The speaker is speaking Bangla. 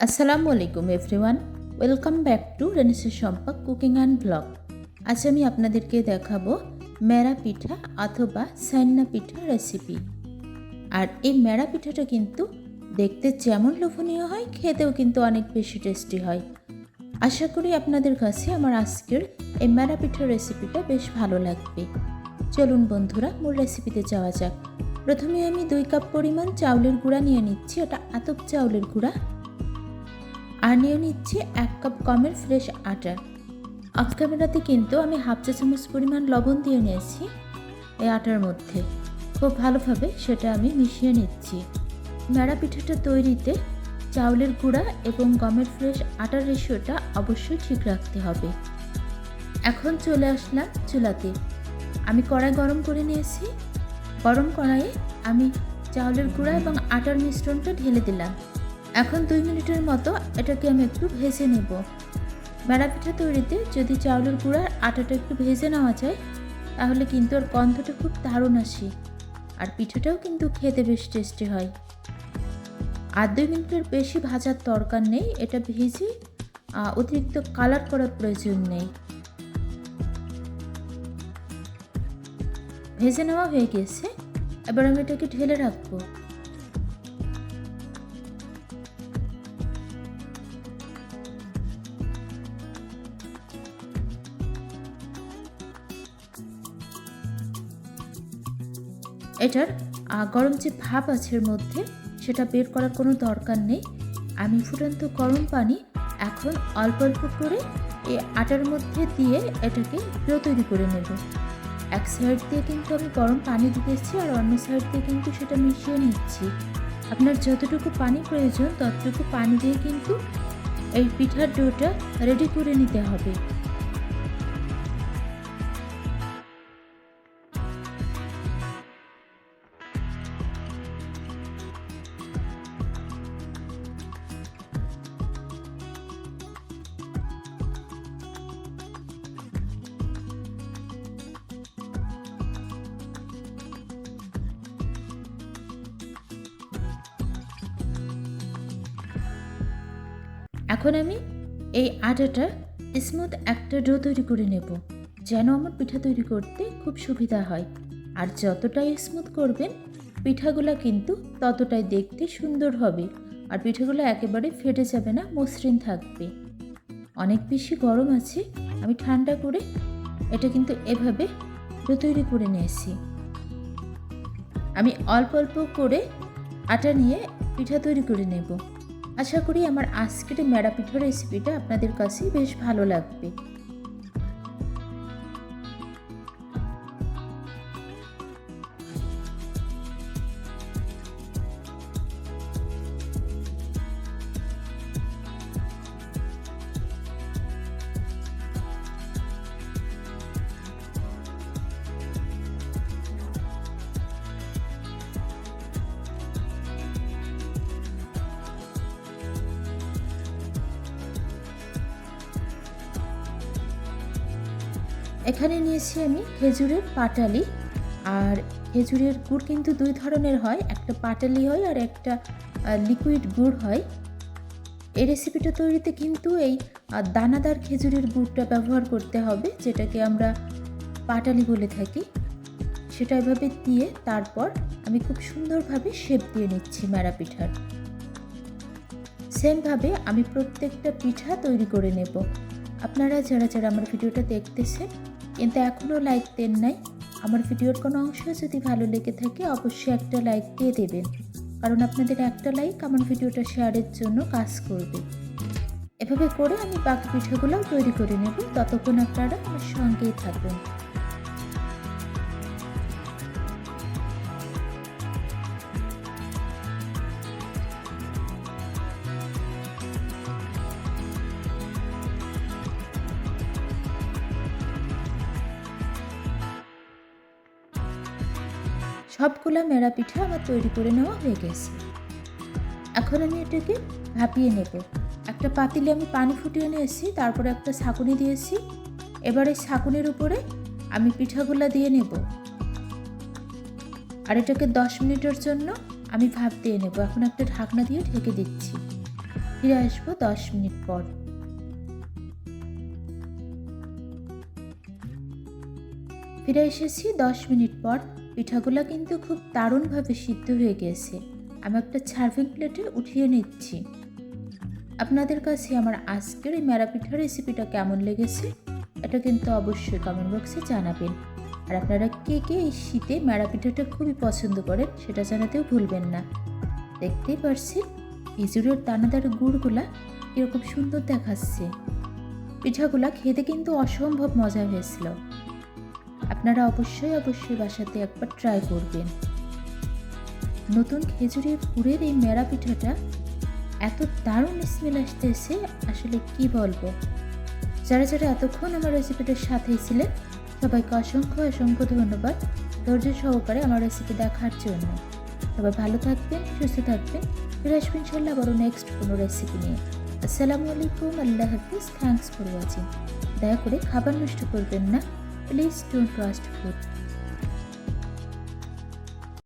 আসসালামু আলাইকুম এভরিওয়ান ওয়েলকাম ব্যাক টু রেনেসে সম্পক কুকিং অ্যান্ড ব্লগ আজ আমি আপনাদেরকে দেখাবো মেরা পিঠা অথবা সান্না পিঠা রেসিপি আর এই মেরা পিঠাটা কিন্তু দেখতে যেমন লোভনীয় হয়, খেতেও কিন্তু অনেক বেশি টেস্টি হয়। আশা করি আপনাদের কাছে আমার আজকের এই মেরা পিঠার রেসিপিটা বেশ ভালো লাগবে। চলুন বন্ধুরা, মূল রেসিপিতে যাওয়া যাক। প্রথমে আমি দুই কাপ পরিমাণ চাউলের গুঁড়া নিয়ে নিচ্ছি। ওটা আতপ চাউলের গুঁড়া। আর নিয়ে নিচ্ছি এক কাপ গমের ফ্রেশ আটা অফ ক্যামেরাতে কিন্তু আমি হাফ চা চামচ পরিমাণ লবণ দিয়ে নিয়েছি এই আটার মধ্যে। খুব ভালোভাবে সেটা আমি মিশিয়ে নিচ্ছি। ন্যাড়া পিঠাটা তৈরিতে চাউলের গুঁড়া এবং গমের ফ্রেশ আটার রেশিওটা অবশ্যই ঠিক রাখতে হবে। এখন চলে আসলাম চুলাতে। আমি কড়াই গরম করে নিয়েছি। গরম কড়াইয়ে আমি চাউলের গুঁড়া এবং আটার মিশ্রণটা ঢেলে দিলাম। এখন দুই মিনিটের মতো এটাকে আমি একটু ভেজে নেব। বেড়া পিঠা তৈরিতে যদি চাউলের গুঁড়ার আটাটা একটু ভেজে নেওয়া যায়, তাহলে কিন্তু ওর গন্ধটা খুব দারুণ আসে আর পিঠাটাও কিন্তু খেতে বেশ টেস্টি হয়। আর দুই মিনিটের বেশি ভাজার দরকার নেই, এটা ভেজে অতিরিক্ত কালার করার প্রয়োজন নেই। ভেজে নেওয়া হয়ে গেছে, এবার আমি এটাকে ঢেলে রাখব। এটার গরম যে ভাব আছে এর মধ্যে, সেটা বের করার কোনো দরকার নেই। আমি ফুটন্ত গরম পানি এখন অল্প অল্প করে এই আটার মধ্যে দিয়ে এটাকে ডো তৈরি করে নেব। এক সাইড দিয়ে কিন্তু আমি গরম পানি দিতেছি আর অন্য সাইড দিয়ে কিন্তু সেটা মিশিয়ে নিচ্ছি। আপনার যতটুকু পানি প্রয়োজন, ততটুকু পানি দিয়ে কিন্তু এই পিঠার ডোটা রেডি করে নিতে হবে। এখন আমি এই আটাটা স্মুথ একটা ডো তৈরি করে নেব, যেন আমার পিঠা তৈরি করতে খুব সুবিধা হয়। আর যতটাই স্মুথ করবেন, পিঠাগুলো কিন্তু ততটাই দেখতে সুন্দর হবে। আর পিঠাগুলো একেবারে ফেটে যাবে না, মসৃণ থাকবে। অনেক বেশি গরম আছে, আমি ঠান্ডা করে এটা কিন্তু এভাবে তৈরি করে নিয়েছি। আমি অল্প অল্প করে আটা নিয়ে পিঠা তৈরি করে নেব। আশা করি আমার আজকের পিঠার রেসিপিটা আপনাদের কাছে বেশ ভালো লাগবে। এখানে নিয়েছি আমি খেজুরের পাটালি। আর খেজুরের গুড় কিন্তু দুই ধরনের হয়, একটা পাটালি হয় আর একটা লিকুইড গুড় হয়। এই রেসিপিটা তৈরিতে কিন্তু এই দানাদার খেজুরের গুড়টা ব্যবহার করতে হবে, যেটাকে আমরা পাটালি বলে থাকি। সেটা এভাবে দিয়ে তারপর আমি খুব সুন্দরভাবে শেপ দিয়ে নিচ্ছি ম্যাড়া পিঠার। সেমভাবে আমি প্রত্যেকটা পিঠা তৈরি করে নেব। আপনারা যারা যারা আমার ভিডিওটা দেখতেছেন কিন্তু এখনও লাইক দেন নাই। আমার ভিডিওর কোনো অংশ যদি ভালো লেগে থাকে, অবশ্যই একটা লাইক দিয়ে দেবেন। কারণ আপনাদের একটা লাইক আমার ভিডিওটা শেয়ারের জন্য কাজ করবে। এভাবে করে আমি বাকি পিঠাগুলোও তৈরি করে নেব। ততক্ষণ আপনারা আমার সঙ্গেই থাকবেন। সবগুলা মেরা পিঠা আমার তৈরি করে নেওয়া হয়ে গেছে। এখন আমি এটাকে ভাপিয়ে নেব। একটা পাতিলে আমি পানি ফুটিয়ে নিয়েছি, তারপরে একটা ছাঁকুনি দিয়েছি। এবার এই ছাঁকুনির উপরে আমি পিঠাগুলা দিয়ে নেব। আর এটাকে দশ মিনিটের জন্য আমি ভাপ দিয়ে নেব। এখন একটা ঢাকনা দিয়ে ঢেকে দিচ্ছি। ফিরে আসব দশ মিনিট পর। ফিরে এসেছি দশ মিনিট পর। পিঠাগুলো কিন্তু খুব দারুণভাবে সিদ্ধ হয়ে গেছে। আমি একটা সার্ভিং প্লেটে উঠিয়ে নিচ্ছি। আপনাদের কাছে আমার আজকের এই ম্যারা পিঠার রেসিপিটা কেমন লেগেছে? এটা কিন্তু অবশ্যই কমেন্ট বক্সে জানাবেন। আর আপনারা কে কে এই শীতে ম্যারা পিঠাটা খুবই পছন্দ করেন, সেটা জানাতেও ভুলবেন না। দেখতেই পারছি খেজুরের দানাদার গুড়গুলা এরকম সুন্দর দেখাচ্ছে। পিঠাগুলা খেতে কিন্তু অসম্ভব মজা হয়েছিল। আপনারা অবশ্যই অবশ্যই বাসাতে একবার ট্রাই করবেন। নতুন খেজুরের গুড়ের এই মেরা পিঠাটা এত দারুণ স্মেল আসতেছে, আসলে কি বলব? যারা যারা এতক্ষণ আমার রেসিপিটার সাথেই ছিলেন, সবাইকে অসংখ্য অসংখ্য ধন্যবাদ ধৈর্য সহকারে আমার রেসিপি দেখার জন্য। সবাই ভালো থাকবেন, সুস্থ থাকবেন, ফিরে আসবেন ইনশাল্লাহ আবারও নেক্সট কোনো রেসিপি নিয়ে। আসসালামু আলাইকুম, আল্লাহ হাফিজ থ্যাংকস ফর ওয়াচিং দয়া করে খাবার নষ্ট করবেন না। Please don't fast food.